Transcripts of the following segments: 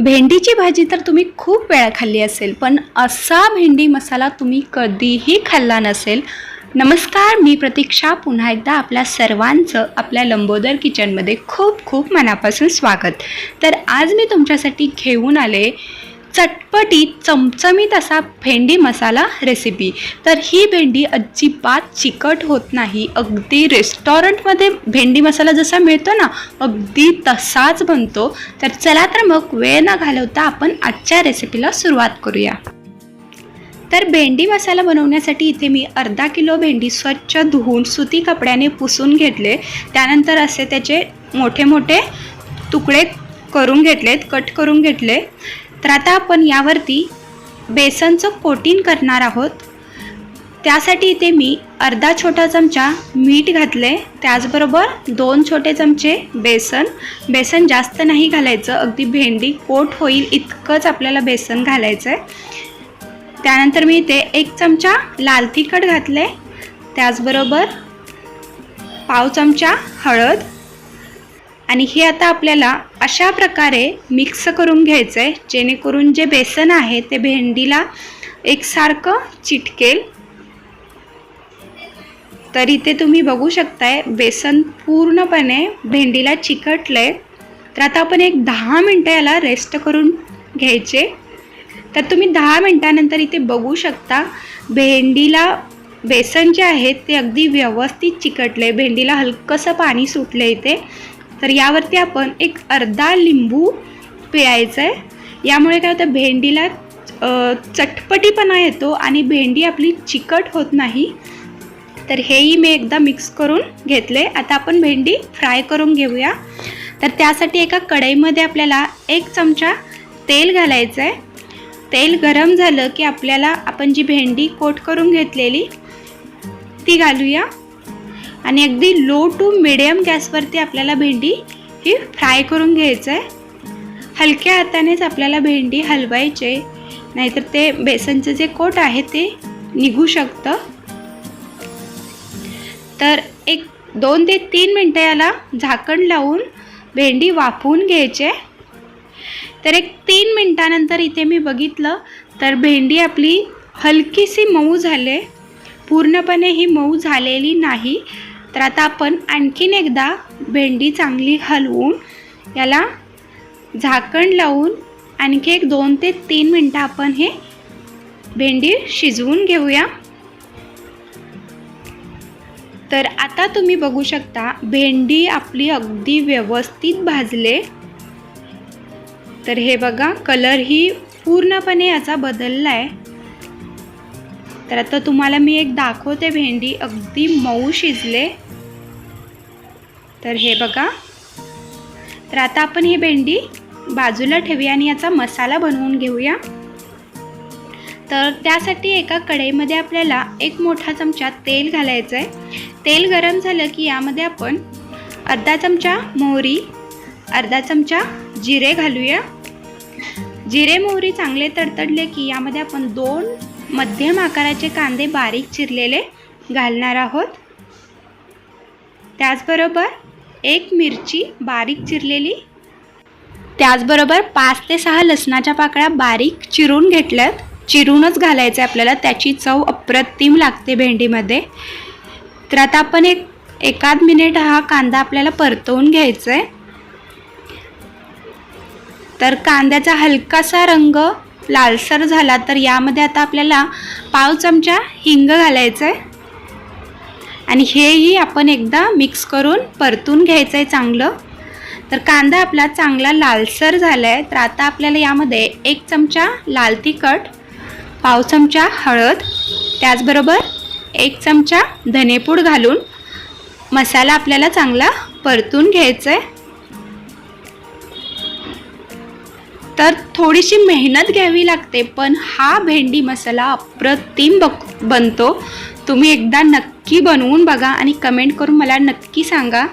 भेंडीची भाजी तर तुम्ही खूप वेळा खाल्ली असेल पण असा भेंडी मसाला तुम्ही कधीही खाल्ला नसेल. नमस्कार मी प्रतीक्षा. पुन्हा एकदा आपल्या सर्वांचं आपल्या लंबोदर किचनमध्ये खूप खूप मनापासून स्वागत. तर आज मी तुमच्यासाठी घेऊन आले चटपटीत चमचमीत असा भेंडी मसाला रेसिपी तर ही भेंडी अजिबात चिकट होत नाही. अगदी रेस्टॉरंटमध्ये भेंडी मसाला जसा मिळतो ना अगदी तसाच बनतो. तर चला तर मग वेळ न घालवता आपण आजच्या रेसिपीला सुरुवात करूया. तर भेंडी मसाला बनवण्यासाठी इथे मी अर्धा किलो भेंडी स्वच्छ धुवून सुती कपड्याने पुसून घेतले. त्यानंतर असे त्याचे मोठे मोठे तुकडे करून घेतलेत कट करून घेतले. तर आता आपण यावरती बेसनचं कोटिंग करणार आहोत. त्यासाठी इथे मी अर्धा छोटा चमचा मीठ घातले त्याचबरोबर दोन छोटे चमचे बेसन. बेसन जास्त नाही घालायचं अगदी भेंडी कोट होईल इतकंच आपल्याला बेसन घालायचं आहे त्यानंतर मी इथे एक चमचा लाल तिखट घातले त्याचबरोबर पाव चमचा हळद. आणि हे आता आपल्याला अशा प्रकारे मिक्स करून घ्यायचं आहे जेणेकरून जे बेसन आहे ते भेंडीला एकसारखं चिटकेल. तर इथे तुम्ही बघू शकताय बेसन पूर्णपणे भेंडीला चिकटलं तर आता आपण एक दहा मिनटं याला रेस्ट करून घ्यायचे. तर तुम्ही दहा मिनटानंतर इथे बघू शकता भेंडीला बेसन जे आहे ते अगदी व्यवस्थित चिकटले भेंडीला हलकंसं पाणी सुटलं इथे. तर यावरती आपण एक अर्धा लिंबू पिळायचं आहे यामुळे काय होतं भेंडीला चटपटीपणा येतो आणि भेंडी आपली चिकट होत नाही. तर हेही मी एकदा मिक्स करून घेतले. आता आपण भेंडी फ्राय करून घेऊया. तर त्यासाठी एका कढईमध्ये आपल्याला एक चमचा तेल घालायचं आहे तेल गरम झालं की आपल्याला आपण जी भेंडी कोट करून घेतलेली ती घालूया. आणि अगदी लो टू मिडियम गॅसवरती आपल्याला भेंडी ही फ्राय करून घ्यायचं आहे हलक्या हातानेच आपल्याला भेंडी हलवायचे नाहीतर ते बेसनचं जे कोट आहे ते निघू शकतं. तर एक दोन ते तीन मिनटं याला झाकण लावून भेंडी वाफवून घ्यायचे तर एक तीन मिनटानंतर इथे मी बघितलं तर भेंडी आपली हलकीशी मऊ झाले पूर्णपणे ही मऊ झालेली नाही. तर आता आपण आणखीन एकदा भेंडी चांगली हलवून याला झाकण लावून आणखी एक दोन ते तीन मिनटं आपण हे भेंडी शिजवून घेऊया. तर आता तुम्ही बघू शकता भेंडी आपली अगदी व्यवस्थित भाजले. तर हे बघा कलर ही पूर्णपणे याचा बदलला आहे तर आता तुम्हाला मी एक दाखवते भेंडी. अगदी मऊ शिजले. तर हे बघा. तर आता आपण ही भेंडी बाजूला ठेवूया आणि याचा मसाला बनवून घेऊया. तर त्यासाठी एका कढईमध्ये आपल्याला एक मोठा चमचा तेल घालायचं आहे तेल गरम झालं की यामध्ये आपण अर्धा चमचा मोहरी अर्धा चमचा जिरे घालूया. जिरे मोहरी चांगले तडतडले की यामध्ये आपण दोन मध्यम आकाराचे कांदे बारीक चिरलेले घालणार आहोत. त्याचबरोबर एक मिरची बारीक चिरलेली. त्याचबरोबर पाच ते सहा लसणाच्या पाकळ्या बारीक चिरून घेतल्यात. चिरूनच घालायचं आहे आपल्याला त्याची चव अप्रतिम लागते भेंडीमध्ये. तर आता आपण एक एकाद मिनिट हा कांदा आपल्याला परतवून घ्यायचा आहे तर कांद्याचा हलकासा रंग लालसर झाला तर यामध्ये आता आपल्याला पाव चमचा हिंग घालायचं आहे आणि हेही आपण एकदा मिक्स करून परतून घ्यायचं आहे चांगलं. तर कांदा आपला चांगला लालसर झाला आहे तर आता आपल्याला यामध्ये एक चमचा लाल तिखट पाव चमचा हळद त्याचबरोबर एक चमचा धनेपूड घालून मसाला आपल्याला चांगला परतून घ्यायचा आहे तर थोडीशी मेहनत घ्यावी लागते पण हा भेंडी मसाला अप्रतिम बक बनतो. तुम्ही एकदा नक्की बनवून बघा आणि कमेंट करून मला नक्की सांगा.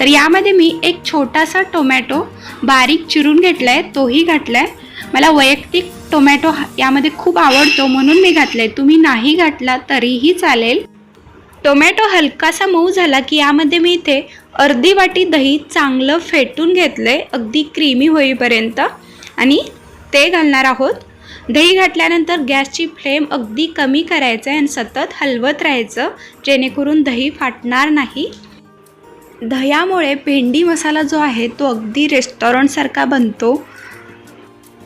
तर यामध्ये मी एक छोटासा टोमॅटो बारीक चिरून घेतला आहे तोही घातला आहे मला वैयक्तिक टोमॅटो यामध्ये खूप आवडतो म्हणून मी घातला आहे तुम्ही नाही घातला तरीही चालेल. टोमॅटो हलकासा मऊ झाला की यामध्ये मी इथे अर्धी वाटी दही चांगलं फेटून घेतलं आहे अगदी क्रीमी होईपर्यंत. आणि ते घालणार आहोत. दही घातल्यानंतर गॅसची फ्लेम अगदी कमी करायचं आहे आणि सतत हलवत राहायचं जेणेकरून दही फाटणार नाही. दह्यामुळे भेंडी मसाला जो आहे तो अगदी रेस्टॉरंटसारखा बनतो.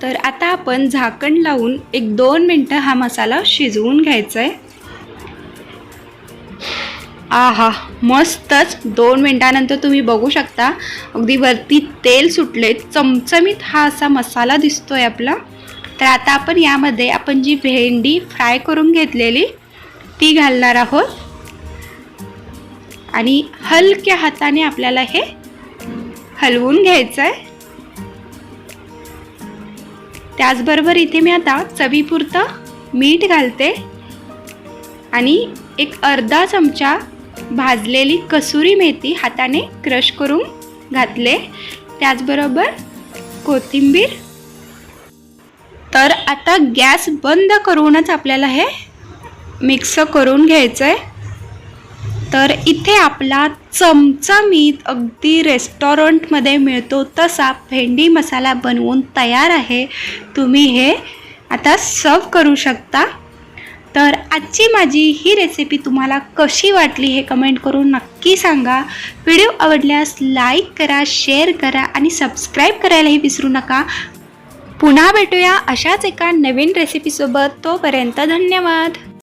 तर आता आपण झाकण लावून एक दोन मिनटं हा मसाला शिजवून घ्यायचा आहे आहा मस्तच. दोन मिनटानंतर तुम्ही बघू शकता. अगदी वरती तेल सुटले चमचमीत हा असा मसाला दिसतो आहे आपला. तर आता आपण यामध्ये आपण जी भेंडी फ्राय करून घेतलेली ती घालणार आहोत. आणि हलक्या हाताने आपल्याला हे हलवून घ्यायचं आहे त्याचबरोबर इथे मी आता चवीपुरतं मीठ घालते. आणि एक अर्धा चमचा भाजलेली कसुरी मेथी हाताने क्रश करून घातले. त्याचबरोबर कोथिंबीर. तर आता गॅस बंद करूनच आपल्याला हे मिक्स करून घ्यायचं आहे तर इथे आपला चमचमीत अगदी रेस्टॉरंटमध्ये मिळतो तसा भेंडी मसाला बनवून तयार आहे. तुम्ही हे आता सर्व करू शकता. तर आजची माझी ही रेसिपी तुम्हाला कशी वाटली हे कमेंट करून नक्की सांगा. व्हिडिओ आवडल्यास लाईक करा शेअर करा आणि सबस्क्राईब करायलाही विसरू नका. पुन्हा भेटूया अशाच एका नवीन रेसिपीसोबत तोपर्यंत धन्यवाद.